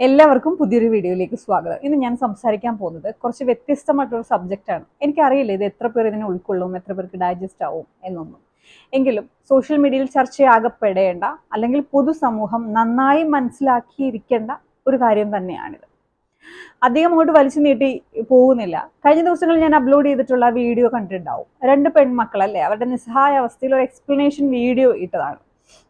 എല്ലാവർക്കും പുതിയൊരു വീഡിയോയിലേക്ക് സ്വാഗതം. ഇന്ന് ഞാൻ സംസാരിക്കാൻ പോകുന്നത് കുറച്ച് വ്യത്യസ്തമായിട്ടുള്ള സബ്ജക്റ്റാണ് എനിക്കറിയില്ല ഇത് എത്ര പേർ ഇതിനെ ഉൾക്കൊള്ളും എത്ര പേർക്ക് ഡൈജസ്റ്റ് ആവും എന്നൊന്നും. എങ്കിലും സോഷ്യൽ മീഡിയയിൽ ചർച്ചയാകപ്പെടേണ്ട അല്ലെങ്കിൽ പൊതുസമൂഹം നന്നായി മനസ്സിലാക്കിയിരിക്കേണ്ട ഒരു കാര്യം തന്നെയാണിത്. അധികം അങ്ങോട്ട് വലിച്ചു നീട്ടി പോകുന്നില്ല. കഴിഞ്ഞ ദിവസങ്ങളിൽ ഞാൻ അപ്ലോഡ് ചെയ്തിട്ടുള്ള വീഡിയോ കണ്ടിട്ടുണ്ടാവും. രണ്ട് പെൺമക്കളല്ലേ? അവരുടെ നിസ്സഹായ അവസ്ഥയിൽ ഒരു എക്സ്പ്ലനേഷൻ വീഡിയോ ഇട്ടതാണ്.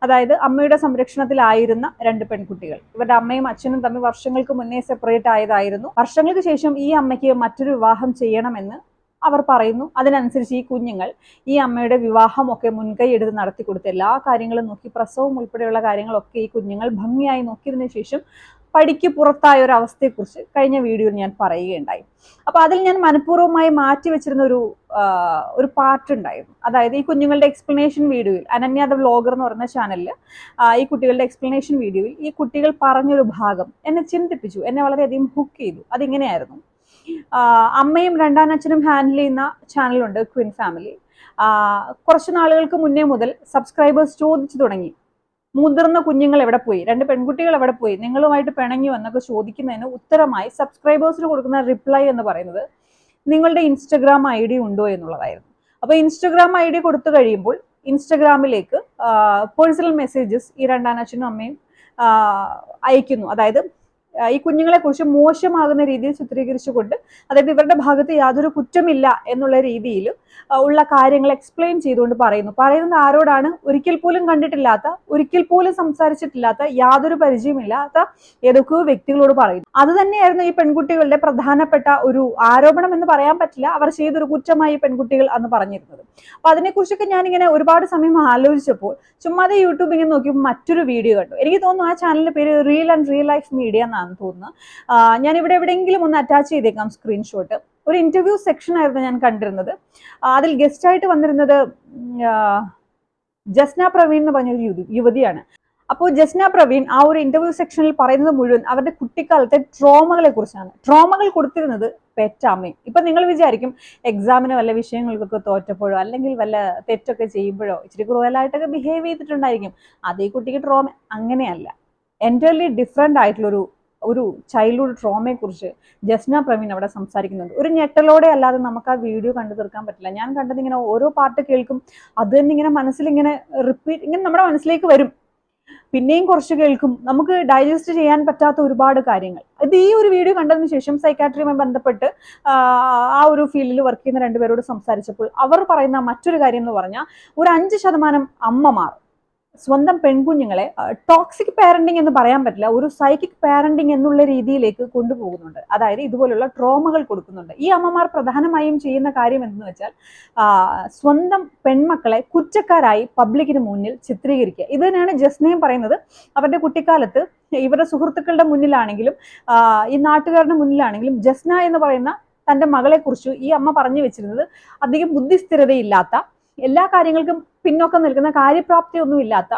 അതായത് അമ്മയുടെ സംരക്ഷണത്തിലായിരുന്ന രണ്ട് പെൺകുട്ടികൾ. ഇവരുടെ അമ്മയും അച്ഛനും തമ്മിൽ വർഷങ്ങൾക്ക് മുന്നേ സെപ്പറേറ്റ് ആയതായിരുന്നു. വർഷങ്ങൾക്ക് ശേഷം ഈ അമ്മയ്ക്ക് മറ്റൊരു വിവാഹം ചെയ്യണമെന്ന് അവർ പറയുന്നു. അതിനനുസരിച്ച് ഈ കുഞ്ഞുങ്ങൾ ഈ അമ്മയുടെ വിവാഹമൊക്കെ മുൻകൈ എടുത്ത് നടത്തി കൊടുത്ത് എല്ലാ കാര്യങ്ങളും നോക്കി പ്രസവം ഉൾപ്പെടെയുള്ള കാര്യങ്ങളൊക്കെ ഈ കുഞ്ഞുങ്ങൾ ഭംഗിയായി നോക്കിയതിനു ശേഷം പടിക്ക് പുറത്തായ ഒരു അവസ്ഥയെക്കുറിച്ച് കഴിഞ്ഞ വീഡിയോയിൽ ഞാൻ പറയുകയുണ്ടായി. അപ്പൊ അതിൽ ഞാൻ മനഃപൂർവമായി മാറ്റി വെച്ചിരുന്ന ഒരു ഒരു പാർട്ട് ഉണ്ടായിരുന്നു. അതായത് ഈ കുഞ്ഞുങ്ങളുടെ എക്സ്പ്ലനേഷൻ വീഡിയോയിൽ അനന്യ ദ വ്ലോഗർ എന്ന് പറയുന്ന ചാനലിൽ ഈ കുട്ടികളുടെ എക്സ്പ്ലനേഷൻ വീഡിയോയിൽ ഈ കുട്ടികൾ പറഞ്ഞൊരു ഭാഗം എന്നെ ചിന്തിപ്പിച്ചു എന്നെ വളരെയധികം ഹുക്ക് ചെയ്തു. അതിങ്ങനെയായിരുന്നു. അമ്മയും അമ്മയും രണ്ടാനച്ഛനും ഹാൻഡിൽ ചെയ്യുന്ന ചാനലുണ്ട് ക്വിൻ ഫാമിലി കുറച്ച് നാളുകൾക്ക് മുന്നേ മുതൽ സബ്സ്ക്രൈബേഴ്സ് ചോദിച്ചു തുടങ്ങി. മുതിർന്ന കുഞ്ഞുങ്ങൾ എവിടെ പോയി? രണ്ട് പെൺകുട്ടികൾ എവിടെ പോയി? നിങ്ങളുമായിട്ട് പിണങ്ങി എന്നൊക്കെ ചോദിക്കുന്നതിന് ഉത്തരമായി സബ്സ്ക്രൈബേഴ്സിന് കൊടുക്കുന്ന റിപ്ലൈ എന്ന് പറയുന്നത് നിങ്ങളുടെ ഇൻസ്റ്റഗ്രാം ഐ ഡി ഉണ്ടോ എന്നുള്ളതായിരുന്നു. അപ്പോൾ ഇൻസ്റ്റഗ്രാം ഐ ഡി കൊടുത്തു കഴിയുമ്പോൾ ഇൻസ്റ്റഗ്രാമിലേക്ക് പേഴ്സണൽ മെസ്സേജസ് ഈ രണ്ടാനച്ഛനും അമ്മയും അയക്കുന്നു. അതായത് ഈ കുഞ്ഞുങ്ങളെ കുറിച്ച് മോശമാകുന്ന രീതിയിൽ ചിത്രീകരിച്ചുകൊണ്ട് അതായത് ഇവരുടെ ഭാഗത്ത് യാതൊരു കുറ്റമില്ല എന്നുള്ള രീതിയിൽ ഉള്ള കാര്യങ്ങൾ എക്സ്പ്ലെയിൻ ചെയ്തുകൊണ്ട് പറയുന്നു. പറയുന്നത് ആരോടാണ്? ഒരിക്കൽ പോലും കണ്ടിട്ടില്ലാത്ത ഒരിക്കൽ പോലും സംസാരിച്ചിട്ടില്ലാത്ത യാതൊരു പരിചയമില്ലാത്ത ഏതൊക്കെയോ വ്യക്തികളോട് പറയുന്നു. അത് തന്നെയായിരുന്നു ഈ പെൺകുട്ടികളുടെ പ്രധാനപ്പെട്ട ഒരു ആരോപണം എന്ന് പറയാൻ പറ്റില്ല. അവർ ചെയ്തൊരു കുറ്റമായി പെൺകുട്ടികൾ അന്ന് പറഞ്ഞിരുന്നത്. അപ്പൊ അതിനെക്കുറിച്ചൊക്കെ ഞാനിങ്ങനെ ഒരുപാട് സമയം ആലോചിച്ചപ്പോൾ ചുമ്മാതെ യൂട്യൂബ് ഇങ്ങനെ നോക്കിയപ്പോൾ മറ്റൊരു വീഡിയോ കണ്ടു. എനിക്ക് തോന്നുന്നു ആ ചാനലിന്റെ പേര് real and real life media എന്നാണ്. തോന്നുന്നത് തോന്നുന്നു. ഞാൻ ഇവിടെ എവിടെയെങ്കിലും ഒന്ന് അറ്റാച്ച് ചെയ്തേക്കാം സ്ക്രീൻഷോട്ട് ഒരു ഇന്റർവ്യൂ സെക്ഷൻ ആയിരുന്നു ഞാൻ കണ്ടിരുന്നത്. അതിൽ ഗസ്റ്റായിട്ട് വന്നിരുന്നത് ജസ്ന പ്രവീൺ എന്ന് പറഞ്ഞൊരു യുവതി യുവതിയാണ്. അപ്പോൾ ജസ്ന പ്രവീൺ ആ ഒരു ഇന്റർവ്യൂ സെക്ഷനിൽ പറയുന്നത് മുഴുവൻ അവരുടെ കുട്ടിക്കാലത്തെ ട്രോമകളെ കുറിച്ചാണ്. ട്രോമകൾ കൊടുത്തിരുന്നത് പെറ്റാമ്മയും. ഇപ്പൊ നിങ്ങൾ വിചാരിക്കും എക്സാമിന് വല്ല വിഷയങ്ങൾക്കൊക്കെ തോറ്റപ്പോഴോ അല്ലെങ്കിൽ വല്ല തെറ്റൊക്കെ ചെയ്യുമ്പോഴോ ഇച്ചിരി ക്രൂവലായിട്ടൊക്കെ ബിഹേവ് ചെയ്തിട്ടുണ്ടായിരിക്കും. അതേ കുട്ടിക്ക് ട്രോമ അങ്ങനെയല്ല. എന്റർലി ഡിഫറെന്റ് ആയിട്ടുള്ളൊരു ഒരു ചൈൽഡ്ഹുഡ് ട്രോമയെക്കുറിച്ച് ജസ്ന പ്രവീൺ അവിടെ സംസാരിക്കുന്നുണ്ട്. ഒരു ഞെട്ടലോടെ അല്ലാതെ നമുക്ക് ആ വീഡിയോ കണ്ടു തീർക്കാൻ പറ്റില്ല. ഞാൻ കണ്ടത് ഇങ്ങനെ ഓരോ പാട്ട് കേൾക്കും അത് തന്നെ ഇങ്ങനെ മനസ്സിലിങ്ങനെ റിപ്പീറ്റ് ഇങ്ങനെ നമ്മുടെ മനസ്സിലേക്ക് വരും. പിന്നെയും കുറച്ച് കേൾക്കും. നമുക്ക് ഡൈജസ്റ്റ് ചെയ്യാൻ പറ്റാത്ത ഒരുപാട് കാര്യങ്ങൾ. ഇത് ഈ ഒരു വീഡിയോ കണ്ടതിന് ശേഷം സൈക്കാട്രിയുമായി ബന്ധപ്പെട്ട് ആ, ഒരു ഫീൽഡിൽ വർക്ക് ചെയ്യുന്ന രണ്ടുപേരോട് സംസാരിച്ചപ്പോൾ അവർ പറയുന്ന മറ്റൊരു കാര്യം എന്ന് പറഞ്ഞാൽ ഒരു അഞ്ച് ശതമാനം അമ്മമാർ സ്വന്തം പെൺകുഞ്ഞുങ്ങളെ ടോക്സിക് പാരന്റിങ് എന്ന് പറയാൻ പറ്റില്ല ഒരു സൈക്കിക് പാരന്റിങ് എന്നുള്ള രീതിയിലേക്ക് കൊണ്ടുപോകുന്നുണ്ട്. അതായത് ഇതുപോലുള്ള ട്രോമകൾ കൊടുക്കുന്നുണ്ട്. ഈ അമ്മമാർ പ്രധാനമായും ചെയ്യുന്ന കാര്യം എന്തെന്ന് വെച്ചാൽ സ്വന്തം പെൺമക്കളെ കുറ്റക്കാരായി പബ്ലിക്കിന് മുന്നിൽ ചിത്രീകരിക്കുക. ഇത് തന്നെയാണ് ജസ്നയും പറയുന്നത്. അവരുടെ കുട്ടിക്കാലത്ത് ഇവരുടെ സുഹൃത്തുക്കളുടെ മുന്നിലാണെങ്കിലും ഈ നാട്ടുകാരുടെ മുന്നിലാണെങ്കിലും ജസ്ന എന്ന് പറയുന്ന തന്റെ മകളെ കുറിച്ച് ഈ അമ്മ പറഞ്ഞു വെച്ചിരുന്നത് അധികം ബുദ്ധിസ്ഥിരതയില്ലാത്ത എല്ലാ കാര്യങ്ങൾക്കും പിന്നോക്കം നിൽക്കുന്ന കാര്യപ്രാപ്തിയൊന്നും ഇല്ലാത്ത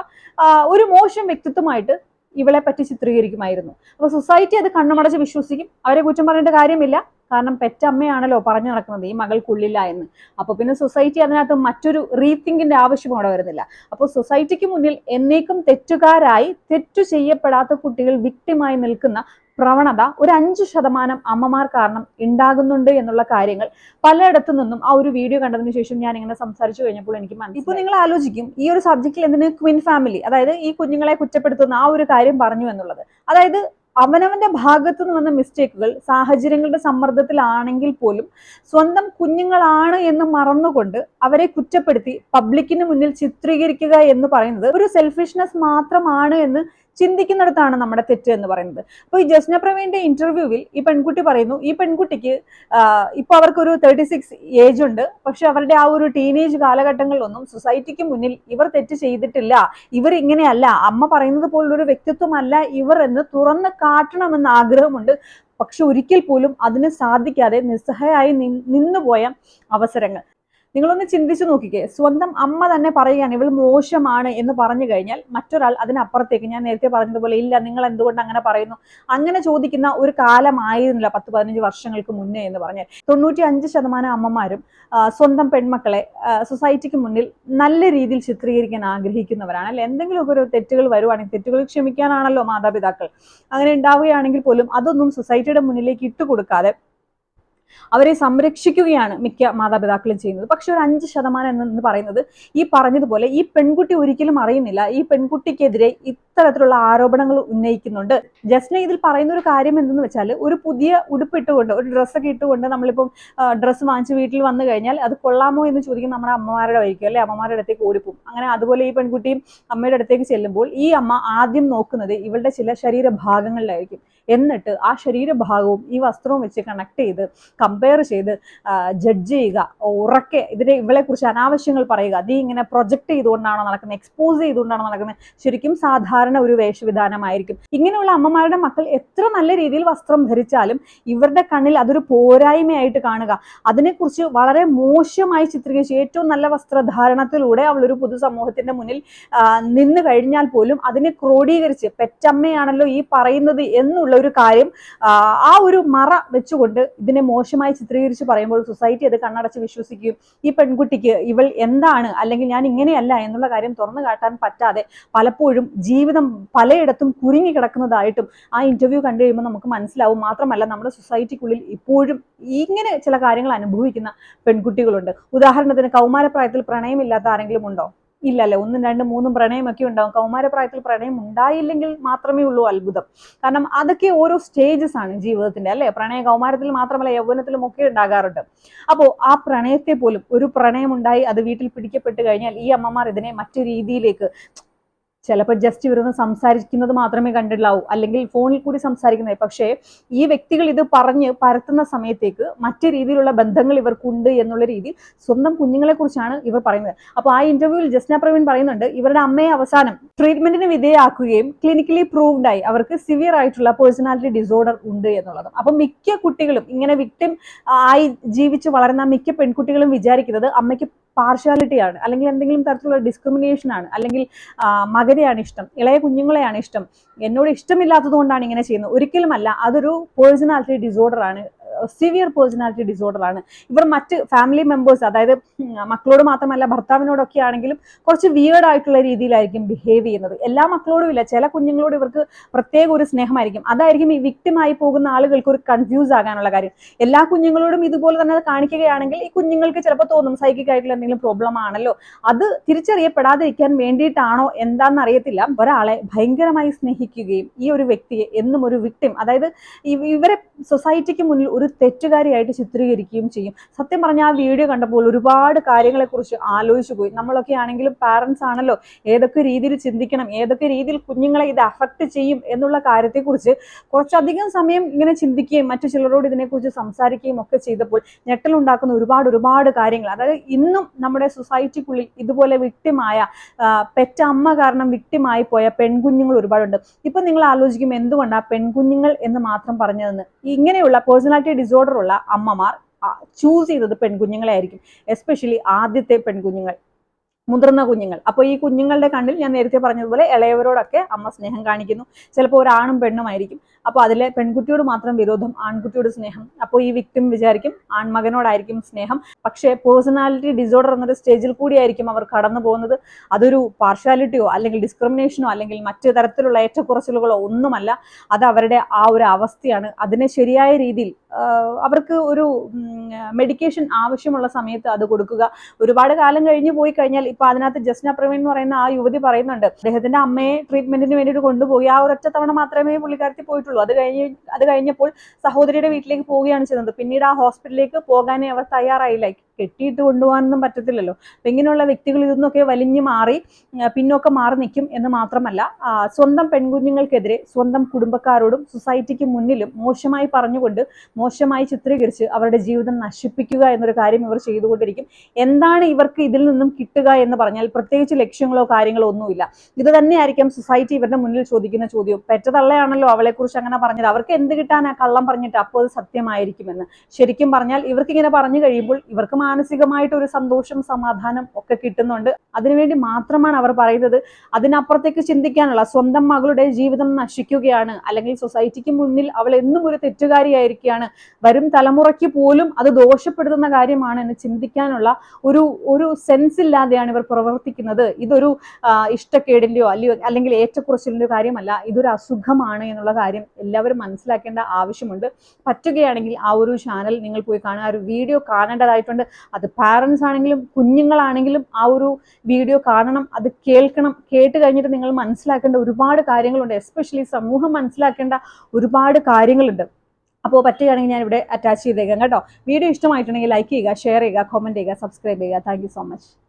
ഒരു മോശം വ്യക്തിത്വമായിട്ട് ഇവളെ പറ്റി ചിത്രീകരിക്കുമായിരുന്നു. അപ്പൊ സൊസൈറ്റി അത് കണ്ണുമടച്ച് വിശ്വസിക്കും. അവരെ കുറ്റം പറഞ്ഞിട്ട് കാര്യമില്ല. കാരണം പെറ്റമ്മയാണല്ലോ പറഞ്ഞു നടക്കുന്നത് ഈ മകൾക്കുള്ളില്ല എന്ന്. അപ്പൊ പിന്നെ സൊസൈറ്റി അതിനകത്ത് മറ്റൊരു റീതിങ്കിന്റെ ആവശ്യം അവിടെ വരുന്നില്ല. അപ്പോൾ സൊസൈറ്റിക്ക് മുന്നിൽ എന്നേക്കും തെറ്റുകാരായി തെറ്റു ചെയ്യപ്പെടാത്ത കുട്ടികൾ വിക്ടിമായി നിൽക്കുന്ന പ്രവണത ഒരു അഞ്ച് ശതമാനം അമ്മമാർ കാരണം ഉണ്ടാകുന്നുണ്ട് എന്നുള്ള കാര്യങ്ങൾ പലയിടത്തു നിന്നും ആ ഒരു വീഡിയോ കണ്ടതിന് ശേഷം ഞാൻ ഇങ്ങനെ സംസാരിച്ചു കഴിഞ്ഞപ്പോൾ എനിക്ക് മനസ്സിലായി. ഇപ്പൊ നിങ്ങൾ ആലോചിക്കും ഈ ഒരു സബ്ജക്റ്റിൽ എന്തിന് ക്വിൻ ഫാമിലി അതായത് ഈ കുഞ്ഞുങ്ങളെ കുറ്റപ്പെടുത്തുന്ന ആ ഒരു കാര്യം പറഞ്ഞു എന്നുള്ളത്. അതായത് അവനവന്റെ ഭാഗത്തു നിന്ന് വന്ന മിസ്റ്റേക്കുകൾ സാഹചര്യങ്ങളുടെ സമ്മർദ്ദത്തിലാണെങ്കിൽ പോലും സ്വന്തം കുഞ്ഞുങ്ങളാണ് എന്ന് മറന്നുകൊണ്ട് അവരെ കുറ്റപ്പെടുത്തി പബ്ലിക്കിന് മുന്നിൽ ചിത്രീകരിക്കുക എന്ന് പറയുന്നത് ഒരു സെൽഫിഷ്നെസ് മാത്രമാണ് എന്ന് ചിന്തിക്കുന്നിടത്താണ് നമ്മുടെ തെറ്റ് എന്ന് പറയുന്നത്. അപ്പോൾ ഈ ജസ്ന പ്രവീണിന്റെ ഇന്റർവ്യൂവിൽ ഈ പെൺകുട്ടി പറയുന്നു ഈ പെൺകുട്ടിക്ക് ഇപ്പോൾ ഇപ്പൊ അവർക്കൊരു തേർട്ടി സിക്സ് ഏജ് ഉണ്ട്. പക്ഷെ അവരുടെ ആ ഒരു ടീനേജ് കാലഘട്ടങ്ങളിലൊന്നും സൊസൈറ്റിക്ക് മുന്നിൽ ഇവർ തെറ്റ് ചെയ്തിട്ടില്ല. ഇവർ ഇങ്ങനെയല്ല. അമ്മ പറയുന്നത് പോലുള്ളൊരു വ്യക്തിത്വമല്ല ഇവർ എന്ന് തുറന്ന് കാട്ടണമെന്ന് ആഗ്രഹമുണ്ട്. പക്ഷെ ഒരിക്കൽ പോലും അതിന് സാധിക്കാതെ നിസ്സഹായായി നിന്നുപോയ അവസരങ്ങൾ. നിങ്ങളൊന്ന് ചിന്തിച്ചു നോക്കിക്കേ. സ്വന്തം അമ്മ തന്നെ പറയുകയാണ് ഇവൾ മോശമാണ് എന്ന് പറഞ്ഞു കഴിഞ്ഞാൽ മറ്റൊരാൾ അതിനപ്പുറത്തേക്ക് ഞാൻ നേരത്തെ പറഞ്ഞതുപോലെ ഇല്ല നിങ്ങൾ എന്തുകൊണ്ട് അങ്ങനെ പറയുന്നു? അങ്ങനെ ചോദിക്കുന്ന ഒരു കാലമായിരുന്നില്ല പത്ത് പതിനഞ്ച് വർഷങ്ങൾക്ക് മുന്നേ എന്ന് പറഞ്ഞാൽ. തൊണ്ണൂറ്റി അഞ്ച് ശതമാനം അമ്മമാരും സ്വന്തം പെൺമക്കളെ സൊസൈറ്റിക്ക് മുന്നിൽ നല്ല രീതിയിൽ ചിത്രീകരിക്കാൻ ആഗ്രഹിക്കുന്നവരാണ്. അല്ലെ എന്തെങ്കിലുമൊക്കെ ഒരു തെറ്റുകൾ വരുവാണെങ്കിൽ തെറ്റുകൾ ക്ഷമിക്കാനാണല്ലോ മാതാപിതാക്കൾ. അങ്ങനെ ഉണ്ടാവുകയാണെങ്കിൽ പോലും അതൊന്നും സൊസൈറ്റിയുടെ മുന്നിലേക്ക് ഇട്ടുകൊടുക്കാതെ അവരെ സംരക്ഷിക്കുകയാണ് മിക്ക മാതാപിതാക്കളും ചെയ്യുന്നത്. പക്ഷെ ഒരു അഞ്ച് ശതമാനം എന്ന് പറയുന്നത് ഈ പറഞ്ഞതുപോലെ ഈ പെൺകുട്ടി ഒരിക്കലും അറിയുന്നില്ല. ഈ പെൺകുട്ടിക്കെതിരെ ഇത്തരത്തിലുള്ള ആരോപണങ്ങൾ ഉന്നയിക്കുന്നുണ്ട്. ജസ്ന ഇതിൽ പറയുന്ന ഒരു കാര്യം എന്തെന്ന് വെച്ചാൽ ഒരു പുതിയ ഉടുപ്പിട്ടുകൊണ്ട് ഒരു ഡ്രസ്സൊക്കെ ഇട്ടുകൊണ്ട് നമ്മളിപ്പം ഡ്രസ്സ് വാങ്ങിച്ച് വീട്ടിൽ വന്നു കഴിഞ്ഞാൽ അത് കൊള്ളാമോ എന്ന് ചോദിക്കും നമ്മുടെ അമ്മമാരുടെ വഴിക്കും അല്ലെ അമ്മമാരുടെ അടുത്തേക്ക് ഓടിപ്പോകും അങ്ങനെ അതുപോലെ ഈ പെൺകുട്ടിയും അമ്മയുടെ അടുത്തേക്ക് ചെല്ലുമ്പോൾ ഈ അമ്മ ആദ്യം നോക്കുന്നത് ഇവളുടെ ചില ശരീരഭാഗങ്ങളിലായിരിക്കും. എന്നിട്ട് ആ ശരീരഭാഗവും ഈ വസ്ത്രവും വെച്ച് കണക്ട് ചെയ്ത് കമ്പയർ ചെയ്ത് ജഡ്ജ് ചെയ്യുക ഉറക്കെ ഇതിനെ ഇവളെ കുറിച്ച് അനാവശ്യങ്ങൾ പറയുക. നീ ഇങ്ങനെ പ്രൊജക്ട് ചെയ്തുകൊണ്ടാണോ നടക്കുന്നത് എക്സ്പോസ് ചെയ്തുകൊണ്ടാണോ നടക്കുന്നത് ശരിക്കും സാധാരണ ഒരു വേഷവിധാനമായിരിക്കും. ഇങ്ങനെയുള്ള അമ്മമാരുടെ മക്കൾ എത്ര നല്ല രീതിയിൽ വസ്ത്രം ധരിച്ചാലും ഇവരുടെ കണ്ണിൽ അതൊരു പോരായ്മയായിട്ട് കാണുക. അതിനെക്കുറിച്ച് വളരെ മോശമായി ചിത്രീകരിച്ച് ഏറ്റവും നല്ല വസ്ത്രധാരണത്തിലൂടെ അവൾ ഒരു പൊതുസമൂഹത്തിന്റെ മുന്നിൽ നിന്ന് കഴിഞ്ഞാൽ പോലും അതിനെ ക്രോഡീകരിച്ച് പെറ്റമ്മയാണല്ലോ ഈ പറയുന്നത് എന്നുള്ള ഒരു കാര്യം ആ, ഒരു മറ വെച്ചുകൊണ്ട് ഇതിനെ മോശമായി ചിത്രീകരിച്ച് പറയുമ്പോൾ സൊസൈറ്റി അത് കണ്ണടച്ച് വിശ്വസിക്കും. ഈ പെൺകുട്ടിക്ക് ഇവൾ എന്താണ്? അല്ലെങ്കിൽ ഞാൻ ഇങ്ങനെയല്ല എന്നുള്ള കാര്യം തുറന്നു കാട്ടാൻ പറ്റാതെ പലപ്പോഴും ജീവിതം പലയിടത്തും കുരുങ്ങി കിടക്കുന്നതായിട്ടും ആ ഇന്റർവ്യൂ കണ്ടു കഴിയുമ്പോൾ നമുക്ക് മനസ്സിലാവും. മാത്രമല്ല നമ്മുടെ സൊസൈറ്റിക്കുള്ളിൽ ഇപ്പോഴും ഇങ്ങനെ ചില കാര്യങ്ങൾ അനുഭവിക്കുന്ന പെൺകുട്ടികളുണ്ട്. ഉദാഹരണത്തിന് കൗമാരപ്രായത്തിൽ പ്രണയമില്ലാത്ത ആരെങ്കിലും ഉണ്ടോ? ഇല്ലല്ലേ ഒന്നും രണ്ടും മൂന്നും പ്രണയമൊക്കെ ഉണ്ടാവും. കൗമാരപ്രായത്തിൽ പ്രണയം ഉണ്ടായില്ലെങ്കിൽ മാത്രമേ ഉള്ളൂ അത്ഭുതം. കാരണം അതൊക്കെ ഓരോ സ്റ്റേജസ് ആണ് ജീവിതത്തിന്റെ അല്ലെ? പ്രണയ കൗമാരത്തിൽ മാത്രമല്ല യൗവനത്തിലും ഒക്കെ ഉണ്ടാകാറുണ്ട്. അപ്പോൾ ആ പ്രണയത്തെ പോലും ഒരു പ്രണയം ഉണ്ടായി അത് വീട്ടിൽ പിടിക്കപ്പെട്ട് കഴിഞ്ഞാൽ ഈ അമ്മമാർ ഇതിനെ മറ്റു രീതിയിലേക്ക് ചിലപ്പോൾ ജസ്റ്റ് ഇവരൊന്ന് സംസാരിക്കുന്നത് മാത്രമേ കണ്ടിട്ടുള്ളൂ അല്ലെങ്കിൽ ഫോണിൽ കൂടി സംസാരിക്കുന്നത് പക്ഷേ ഈ വ്യക്തികൾ ഇത് പറഞ്ഞ് പരത്തുന്ന സമയത്തേക്ക് മറ്റു രീതിയിലുള്ള ബന്ധങ്ങൾ ഇവർക്കുണ്ട് എന്നുള്ള രീതിയിൽ സ്വന്തം കുഞ്ഞുങ്ങളെ കുറിച്ചാണ് ഇവർ പറയുന്നത്. അപ്പോൾ ആ ഇന്റർവ്യൂവിൽ ജസ്ന പ്രവീൺ പറയുന്നുണ്ട് ഇവരുടെ അമ്മയെ അവസാനം ട്രീറ്റ്മെന്റിന് വിധേയമാക്കുകയും ക്ലിനിക്കലി പ്രൂവ്ഡ് ആയി അവർക്ക് സിവിയർ ആയിട്ടുള്ള പേഴ്സണാലിറ്റി ഡിസോർഡർ ഉണ്ട് എന്നുള്ളത്. അപ്പം മിക്ക കുട്ടികളും ഇങ്ങനെ വിക്ടിം ആയി ജീവിച്ച് വളരുന്ന മിക്ക പെൺകുട്ടികളും വിചാരിക്കുന്നത് അമ്മയ്ക്ക് പാർഷ്യാലിറ്റി ആണ്. അല്ലെങ്കിൽ എന്തെങ്കിലും തരത്തിലുള്ള ഡിസ്ക്രിമിനേഷൻ ആണ്. അല്ലെങ്കിൽ ആ, മകനെയാണ് ഇഷ്ടം ഇളയ കുഞ്ഞുങ്ങളെയാണ് ഇഷ്ടം. എന്നോട് ഇഷ്ടമില്ലാത്തത് കൊണ്ടാണ് ഇങ്ങനെ ചെയ്യുന്നത്. ഒരിക്കലുമല്ല അതൊരു പേഴ്സണാലിറ്റി ഡിസോർഡർ ആണ്. സിവിയർ പേഴ്സണാലിറ്റി ഡിസോർഡർ ആണ്. ഇവർ മറ്റ് ഫാമിലി മെമ്പേഴ്സ് അതായത് മക്കളോട് മാത്രമല്ല ഭർത്താവിനോടൊക്കെ ആണെങ്കിലും കുറച്ച് വിയേർഡ് ആയിട്ടുള്ള രീതിയിലായിരിക്കും ബിഹേവ് ചെയ്യുന്നത്. എല്ലാ മക്കളോടും ഇല്ല. ചില കുഞ്ഞുങ്ങളോട് ഇവർക്ക് പ്രത്യേക ഒരു സ്നേഹമായിരിക്കും. അതായിരിക്കും ഈ victim-ആയി പോകുന്ന ആളുകൾക്ക് ഒരു കൺഫ്യൂസ് ആകാനുള്ള കാര്യം. എല്ലാ കുഞ്ഞുങ്ങളോടും ഇതുപോലെ തന്നെ കാണിക്കുകയാണെങ്കിൽ ഈ കുഞ്ഞുങ്ങൾക്ക് ചിലപ്പോൾ തോന്നും സൈക്കിക് ആയിട്ടുള്ള എന്തെങ്കിലും പ്രോബ്ലം ആണല്ലോ. അത് തിരിച്ചറിയപ്പെടാതിരിക്കാൻ വേണ്ടിയിട്ടാണോ എന്താണെന്ന് അറിയത്തില്ല. ഒരാളെ ഭയങ്കരമായി സ്നേഹിക്കുകയും ഈ ഒരു വ്യക്തിയെ എന്നും ഒരു വിക്ടിം അതായത് ഇവരെ സൊസൈറ്റിക്ക് മുന്നിൽ ഒരു തെറ്റുകാരിയായിട്ട് ചിത്രീകരിക്കുകയും ചെയ്യും. സത്യം പറഞ്ഞാൽ ആ വീഡിയോ കണ്ടപ്പോൾ ഒരുപാട് കാര്യങ്ങളെക്കുറിച്ച് ആലോചിച്ചു പോയി. നമ്മളൊക്കെ ആണെങ്കിലും പാരൻസ് ആണല്ലോ. ഏതൊക്കെ രീതിയിൽ ചിന്തിക്കണം ഏതൊക്കെ രീതിയിൽ കുഞ്ഞുങ്ങളെ ഇത് അഫക്റ്റ് ചെയ്യും എന്നുള്ള കാര്യത്തെക്കുറിച്ച് കുറച്ചധികം സമയം ഇങ്ങനെ ചിന്തിക്കുകയും മറ്റു ചിലരോട് ഇതിനെക്കുറിച്ച് സംസാരിക്കുകയും ഒക്കെ ചെയ്തപ്പോൾ ഞെട്ടലുണ്ടാക്കുന്ന ഒരുപാട് ഒരുപാട് കാര്യങ്ങൾ. അതായത് ഇന്നും നമ്മുടെ സൊസൈറ്റിക്കുള്ളിൽ ഇതുപോലെ വിക്ടിമായ പെറ്റമ്മ കാരണം വിക്ടിമായി പോയ പെൺകുഞ്ഞുങ്ങൾ ഒരുപാടുണ്ട്. ഇപ്പൊ നിങ്ങൾ ആലോചിക്കും എന്തുകൊണ്ടാണ് പെൺകുഞ്ഞുങ്ങൾ എന്ന് മാത്രം പറഞ്ഞതെന്ന്? ഇങ്ങനെയുള്ള പേഴ്സണാലിറ്റി ഡിസോർഡർ ഉള്ള അമ്മമാർ ചൂസ് ചെയ്തത് പെൺകുഞ്ഞുങ്ങളെ ആയിരിക്കും എസ്പെഷ്യലി ആദ്യത്തെ പെൺകുഞ്ഞുങ്ങൾ മുതിർന്ന കുഞ്ഞുങ്ങൾ. അപ്പോൾ ഈ കുഞ്ഞുങ്ങളുടെ കണ്ണിൽ ഞാൻ നേരത്തെ പറഞ്ഞതുപോലെ ഇളയവരോടൊക്കെ അമ്മ സ്നേഹം കാണിക്കുന്നു. ചിലപ്പോൾ ഒരാണും പെണ്ണുമായിരിക്കും. അപ്പോൾ അതിലെ പെൺകുട്ടിയോട് മാത്രം വിരോധം ആൺകുട്ടിയോട് സ്നേഹം. അപ്പോൾ ഈ വിക്ടിം വിചാരിക്കും ആൺമകനോടായിരിക്കും സ്നേഹം. പക്ഷേ പേഴ്സണാലിറ്റി ഡിസോർഡർ എന്നൊരു സ്റ്റേജിൽ കൂടിയായിരിക്കും അവർ കടന്നു പോകുന്നത്. അതൊരു പാർഷ്യാലിറ്റിയോ അല്ലെങ്കിൽ ഡിസ്ക്രിമിനേഷനോ അല്ലെങ്കിൽ മറ്റു തരത്തിലുള്ള ഏറ്റക്കുറച്ചിലുകളോ ഒന്നുമല്ല. അത് അവരുടെ ആ ഒരു അവസ്ഥയാണ്. അതിനെ ശരിയായ രീതിയിൽ അവർക്ക് ഒരു മെഡിക്കേഷൻ ആവശ്യമുള്ള സമയത്ത് അത് കൊടുക്കുക. ഒരുപാട് കാലം കഴിഞ്ഞ് പോയി കഴിഞ്ഞാൽ ഇപ്പൊ അതിനകത്ത് ജസ്ന പ്രവീൺ എന്ന് പറയുന്ന ആ യുവതി പറയുന്നുണ്ട് അദ്ദേഹത്തിന്റെ അമ്മയെ ട്രീറ്റ്മെന്റിന് വേണ്ടിയിട്ട് കൊണ്ടുപോയി ആ ഒരൊറ്റ തവണ മാത്രമേ പുള്ളിക്കാരത്തി പോയിട്ടുള്ളൂ. അത് കഴിഞ്ഞ് അത് കഴിഞ്ഞപ്പോൾ സഹോദരിയുടെ വീട്ടിലേക്ക് പോവുകയാണ് ചെയ്യുന്നത് പിന്നീട് ആ ഹോസ്പിറ്റലിലേക്ക് പോകാനേ അവർ തയ്യാറായില്ല. കെട്ടിയിട്ട് കൊണ്ടുപോകാനൊന്നും പറ്റത്തില്ലല്ലോ. അപ്പം ഇങ്ങനെയുള്ള വ്യക്തികൾ ഇതൊന്നൊക്കെ വലിഞ്ഞു മാറി പിന്നൊക്കെ മാറി നിൽക്കും എന്ന് മാത്രമല്ല സ്വന്തം പെൺകുഞ്ഞുങ്ങൾക്കെതിരെ സ്വന്തം കുടുംബക്കാരോടും സൊസൈറ്റിക്ക് മുന്നിലും മോശമായി പറഞ്ഞുകൊണ്ട് മോശമായി ചിത്രീകരിച്ച് അവരുടെ ജീവിതം നശിപ്പിക്കുക എന്നൊരു കാര്യം ഇവർ ചെയ്തുകൊണ്ടിരിക്കും. എന്താണ് ഇവർക്ക് ഇതിൽ നിന്നും കിട്ടുക എന്ന് പറഞ്ഞാൽ പ്രത്യേകിച്ച് ലക്ഷ്യങ്ങളോ കാര്യങ്ങളോ ഒന്നുമില്ല. ഇത് തന്നെയായിരിക്കും സൊസൈറ്റി ഇവരുടെ മുന്നിൽ ചോദിക്കുന്ന ചോദ്യം. പെറ്റതള്ളയാണല്ലോ അവളെക്കുറിച്ച് അങ്ങനെ പറഞ്ഞത്. അവർക്ക് എന്ത് കിട്ടാനാ കള്ളം പറഞ്ഞിട്ട്? അപ്പോൾ അത് സത്യമായിരിക്കുമെന്ന്. ശരിക്കും പറഞ്ഞാൽ ഇവർക്ക് ഇങ്ങനെ പറഞ്ഞു കഴിയുമ്പോൾ ഇവർക്ക് മാനസികമായിട്ട് ഒരു സന്തോഷം സമാധാനം ഒക്കെ കിട്ടുന്നുണ്ട്. അതിനുവേണ്ടി മാത്രമാണ് അവർ പറയുന്നത്. അതിനപ്പുറത്തേക്ക് ചിന്തിക്കാനുള്ള സ്വന്തം മകളുടെ ജീവിതം നശിക്കുകയാണ്. അല്ലെങ്കിൽ സൊസൈറ്റിക്ക് മുന്നിൽ അവൾ എന്നും ഒരു തെറ്റുകാരിയായിരിക്കുകയാണ്. വരും തലമുറയ്ക്ക് പോലും അത് ദോഷപ്പെടുത്തുന്ന കാര്യമാണ് എന്ന് ചിന്തിക്കാനുള്ള ഒരു ഒരു സെൻസ് ഇല്ലാതെയാണ് ഇവർ പ്രവർത്തിക്കുന്നത്. ഇതൊരു ഇഷ്ടക്കേടിന്റെയോ അല്ലയോ അല്ലെങ്കിൽ ഏറ്റക്കുറച്ചിലിന്റെയോ കാര്യമല്ല. ഇതൊരു അസുഖമാണ് എന്നുള്ള കാര്യം എല്ലാവരും മനസ്സിലാക്കേണ്ട ആവശ്യമുണ്ട്. പറ്റുകയാണെങ്കിൽ ആ ഒരു ചാനൽ നിങ്ങൾ പോയി കാണുക. ആ ഒരു വീഡിയോ കാണേണ്ടതായിട്ടുണ്ട്. അത് പാരൻസ് ആണെങ്കിലും കുഞ്ഞുങ്ങളാണെങ്കിലും ആ ഒരു വീഡിയോ കാണണം അത് കേൾക്കണം. കേട്ട് കഴിഞ്ഞിട്ട് നിങ്ങൾ മനസ്സിലാക്കേണ്ട ഒരുപാട് കാര്യങ്ങളുണ്ട്. എസ്പെഷ്യലി സമൂഹം മനസ്സിലാക്കേണ്ട ഒരുപാട് കാര്യങ്ങളുണ്ട്. അപ്പോൾ പറ്റുകയാണെങ്കിൽ ഞാൻ ഇവിടെ അറ്റാച്ച് ചെയ്തേക്കാം കേട്ടോ. വീഡിയോ ഇഷ്ടമായിട്ടുണ്ടെങ്കിൽ ലൈക്ക് ചെയ്യുക ഷെയർ ചെയ്യുക കമന്റ് ചെയ്യുക സബ്സ്ക്രൈബ് ചെയ്യുക. Thank so much